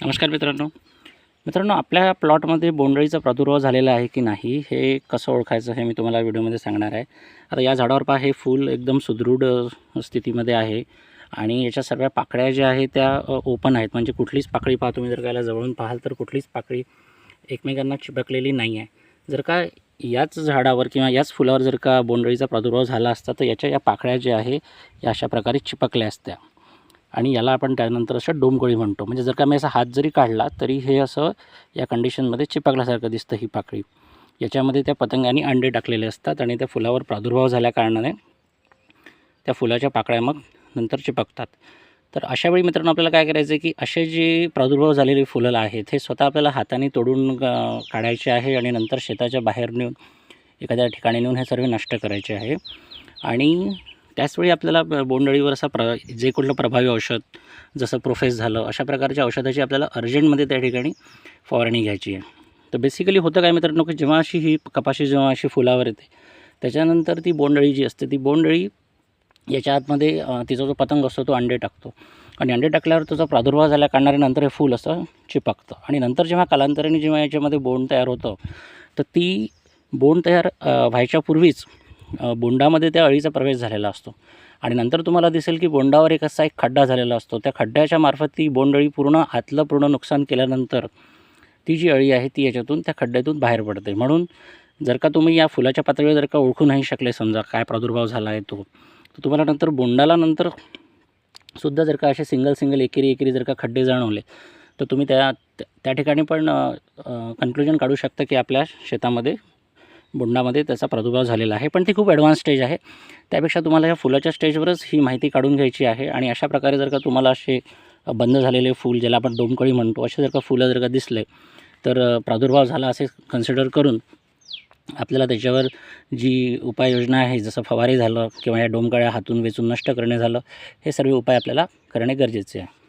नमस्कार मित्रांनो. मित्रांनो आपल्या प्लॉटमध्ये बोंडळीचा प्रादुर्भाव झालेला आहे की नाही हे कसं ओळखायचं हे मी तुम्हाला व्हिडिओमध्ये सांगणार आहे. आता या झाडावर पहा हे फूल एकदम सुदृढ स्थितीमध्ये आहे आणि याच्या सर्व पाकळ्या ज्या आहेत त्या ओपन आहेत. म्हणजे कुठलीच पाकळी पहा तुम्ही जर का याला जवळून पाहाल तर कुठलीच पाकळी एकमेकांना चिपकलेली नाही आहे. जर का याच झाडावर किंवा याच फुलावर जर का बोंडळीचा प्रादुर्भाव झाला असता तर याच्या या पाकळ्या ज्या आहे या अशा प्रकारे चिपकल्या असत्या. आणि याला आपण त्यानंतर असं डोमकोळी म्हणतो. म्हणजे जर का मी असा हात जरी काढला तरी हे असं या कंडिशनमध्ये चिपकल्यासारखं दिसतं ही पाकळी. याच्यामध्ये त्या पतंगांनी अंडे टाकलेले असतात आणि त्या फुलावर प्रादुर्भाव झाल्या कारणाने त्या फुलाच्या पाकळ्या मग नंतर चिपकतात. तर अशा वेळी मित्रांनो आपल्याला काय करायचं आहे की असे जे प्रादुर्भाव झालेली फुलं आहेत हे स्वतः आपल्याला हाताने तोडून काढायचे आहे आणि नंतर शेताच्या बाहेर नेऊन एखाद्या ठिकाणी नेऊन हे सर्व नष्ट करायचे आहे. आणि त्याचवेळी आपल्याला बोंडअळीवर असा प्र जे कुठलं प्रभावी औषध जसं प्रोफेस झालं अशा प्रकारच्या औषधाची आपल्याला अर्जंटमध्ये त्या ठिकाणी फवारणी घ्यायची आहे. तर बेसिकली होतं काय मित्रांनो की जेव्हा अशी ही कपाशी जेव्हा अशी फुलावर येते त्याच्यानंतर ती बोंडअळी जी असते ती बोंडअळी याच्या आतमध्ये तिचा जो पतंग असतो तो अंडे टाकतो. आणि अंडे टाकल्यावर त्याचा प्रादुर्भाव झाल्या कारणाने नंतर हे फूल असं चिपकतं. आणि नंतर जेव्हा कालांतराने जेव्हा याच्यामध्ये बोंड तयार होतं तर ती बोंड तयार व्हायच्यापूर्वीच व्हायच्या पूर्वीच बोंडामध्ये त्या अळीचा प्रवेश झालेला असतो. आणि नंतर तुम्हाला दिसेल की बोंडावर एक असा एक खड्डा झालेला असतो. त्या खड्ड्याच्या मार्फत ती बोंडअळी पूर्ण आतलं पूर्ण नुकसान केल्यानंतर ती जी अळी आहे ती याच्यातून त्या खड्ड्यातून बाहेर पडते. म्हणून जर का तुम्ही या फुलाच्या पातळीवर जर का ओळखू नाही शकले समजा काय प्रादुर्भाव झाला आहे तो तर तुम्हाला नंतर बोंडाला नंतर सुद्धा जर का असे सिंगल सिंगल एकेरी एकेरी जर का खड्डे जाणवले तर तुम्ही त्या त्या ठिकाणी पण कन्क्लुजन काढू शकता की आपल्या शेतामध्ये बोंडामध्ये त्याचा प्रादुर्भाव झालेला आहे. पण ती खूप ॲडव्हान्स स्टेज आहे. त्यापेक्षा तुम्हाला या फुलाच्या स्टेजवरच ही माहिती काढून घ्यायची आहे. आणि अशा प्रकारे जर का तुम्हाला असे बंद झालेले फूल ज्याला आपण डोमकळी म्हणतो असे जर का फुलं जर का दिसले तर प्रादुर्भाव झाला असे कन्सिडर करून आपल्याला त्याच्यावर जी उपाययोजना आहे जसं फवारे झालं किंवा या डोमकळ्या हातून वेचून नष्ट करणे झालं हे सर्व उपाय आपल्याला करणे गरजेचे आहे.